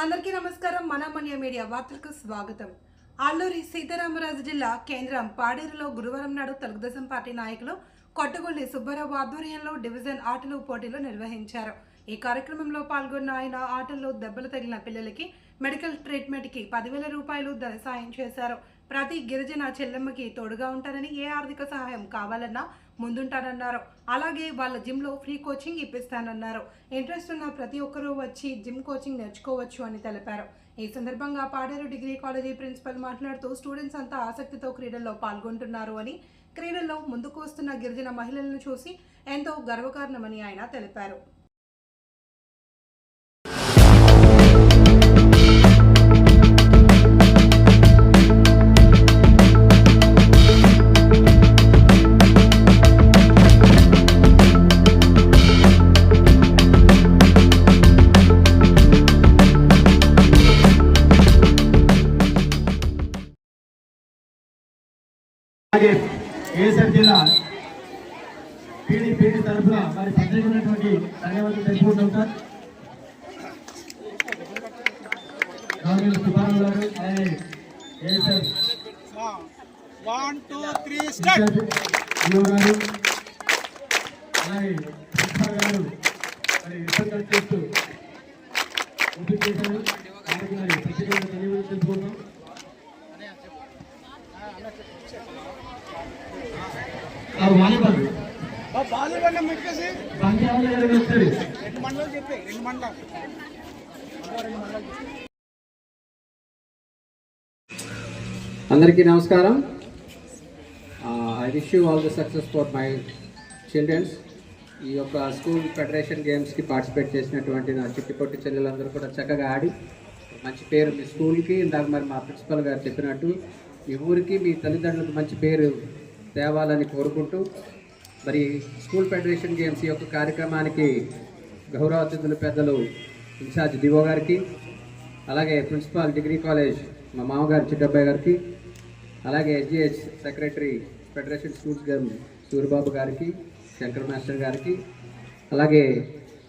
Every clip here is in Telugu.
అందరికీ నమస్కారం. మనమన్య మీడియా వార్తలకు స్వాగతం. అల్లూరి సీతారామరాజు జిల్లా కేంద్రం పాడేరులో గురువారం నాడు తెలుగుదేశం పార్టీ నాయకులు కొట్టగొల్లి సుబ్బారావు ఆధ్వర్యంలో డివిజన్ ఆటలు పోటీలు నిర్వహించారు. ఈ కార్యక్రమంలో పాల్గొన్న ఆయన ఆటల్లో దెబ్బలు తగిలిన పిల్లలకి మెడికల్ ట్రీట్మెంట్కి పదివేల రూపాయలు ధన సాయం చేశారు. ప్రతి గిరిజన చెల్లెమ్మకి తోడుగా ఉంటారని ఏ ఆర్థిక సహాయం కావాలన్నా ముందుంటారన్నారు. అలాగే వాళ్ళ జిమ్లో ఫ్రీ కోచింగ్ ఇప్పిస్తానన్నారు. ఇంట్రెస్ట్ ఉన్న ప్రతి ఒక్కరూ వచ్చి జిమ్ కోచింగ్ నేర్చుకోవచ్చు అని తెలిపారు. ఈ సందర్భంగా పాడేరు డిగ్రీ కాలేజీ ప్రిన్సిపల్ మాట్లాడుతూ స్టూడెంట్స్ అంతా ఆసక్తితో క్రీడల్లో పాల్గొంటున్నారు అని క్రీడల్లో ముందుకు వస్తున్న గిరిజన మహిళలను చూసి ఎంతో గర్వకారణమని ఆయన తెలిపారు. అలాగే కేసీఆర్ జిల్లా పీడీ తరఫున మరి ప్రత్యేకమైనటువంటి ధన్యవాదాలు తెలుపుకుంటాం సార్. గవర్నమెంట్ సుబ్బారావు గారు అలాగే KCR one two three start incharge EO garu అలాగే ప్రిన్సిపల్ గారు మరి రిప్రజెంట్ చేస్తూ ఓపెన్ చేశారు వారికి మరి ప్రత్యేకమైన ధన్యవాదాలు తెలుపుకుంటాం. రెండు మండలాలు అందరికీ నమస్కారం. I wish you all the success for my childrens. ఈ యొక్క స్కూల్ ఫెడరేషన్ గేమ్స్కి పార్టిసిపేట్ చేసినటువంటి నా చిట్టిపొట్టి చెల్లెలందరూ కూడా చక్కగా ఆడి మంచి పేరు మీ స్కూల్కి. ఇందాక మరి మా ప్రిన్సిపల్ గారు చెప్పినట్టు మీ ఊరికి మీ తల్లిదండ్రులకు మంచి పేరు తేవాలని కోరుకుంటూ మరి స్కూల్ ఫెడరేషన్ గేమ్స్ యొక్క కార్యక్రమానికి గౌరవ అతిథులు పెద్దలు ఇన్ఛార్జ్ డివో గారికి అలాగే ప్రిన్సిపాల్ డిగ్రీ కాలేజ్ మా మామగారు చిట్టబ్బాయి గారికి అలాగే SGH secretary federation schools game Suribabu గారికి శంకర్ మాస్టర్ గారికి అలాగే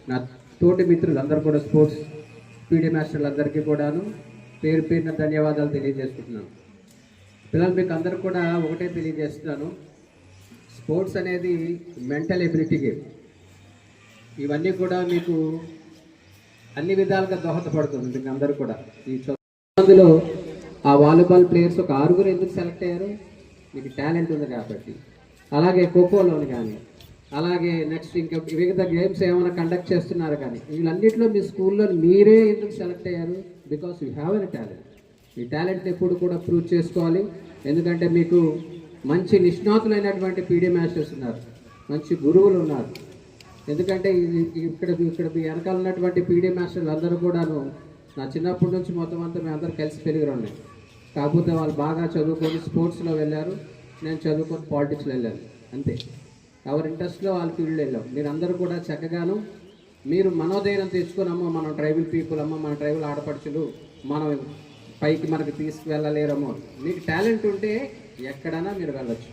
నా తోటి మిత్రులు అందరూ కూడా స్పోర్ట్స్ పీడీ మాస్టర్లందరికీ కూడాను పేరు పేరున ధన్యవాదాలు తెలియజేసుకుంటున్నాను. పిల్లలు మీకు అందరూ కూడా ఒకటే తెలియజేస్తున్నాను. స్పోర్ట్స్ అనేది మెంటల్ ఎబిలిటీ గేమ్ ఇవన్నీ కూడా మీకు అన్ని విధాలుగా దోహదపడుతుంది మీకు అందరూ కూడా. ఈ అందులో ఆ వాలీబాల్ ప్లేయర్స్ ఒక ఆరుగురు ఎందుకు సెలెక్ట్ అయ్యారు? మీకు టాలెంట్ ఉంది కాబట్టి. అలాగే ఖోఖోలోని కానీ అలాగే నెక్స్ట్ ఇంకా వివిధ గేమ్స్ ఏమైనా కండక్ట్ చేస్తున్నారు కానీ వీళ్ళన్నింటిలో మీ స్కూల్లో మీరే ఎందుకు సెలెక్ట్ అయ్యారు? Because you have an talent. Me talent ఎప్పుడు కూడా ప్రూవ్ చేసుకోవాలి. ఎందుకంటే మీకు మంచి నిష్ణాతులైనటువంటి పీడీ మాస్టర్స్ ఉన్నారు. మంచి గురువులు ఉన్నారు. ఎందుకంటే ఇక్కడ ఇక్కడ మీ వెనకాల ఉన్నటువంటి పీడీ మాస్టర్లు అందరూ కూడాను నా చిన్నప్పటి నుంచి మొత్తం అంతా మేము అందరూ కలిసి పెరిగి ఉన్నాయి కాకపోతే వాళ్ళు బాగా చదువుకొని స్పోర్ట్స్లో వెళ్ళారు. నేను చదువుకొని పాలిటిక్స్లో వెళ్ళాను. అంతే. ఎవరి ఇంట్రెస్ట్లో వాళ్ళ ఫీల్డ్లో వెళ్ళాం. మీరు అందరూ కూడా చక్కగాను మీరు మనోధైర్యం తెచ్చుకొని అమ్మ మనం ట్రైబల్ పీపుల్ అమ్మ మన ట్రైబల్ ఆడపడుచులు మనం పైకి మనకి తీసుకువెళ్ళలేరమో. మీకు టాలెంట్ ఉంటే ఎక్కడైనా మీరు వెళ్ళొచ్చు.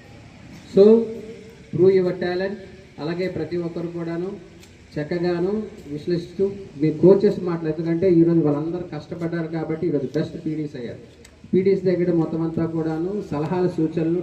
సో ప్రూవ్ యువర్ టాలెంట్ అలాగే ప్రతి ఒక్కరు కూడాను చక్కగాను విశ్లేషిస్తూ మీ కోచెస్ మాటలు. ఎందుకంటే ఈరోజు వాళ్ళందరూ కష్టపడ్డారు కాబట్టి ఈరోజు బెస్ట్ పీడీస్ అయ్యారు. పీడీస్ దగ్గర మొత్తం అంతా కూడాను సలహాలు సూచనలు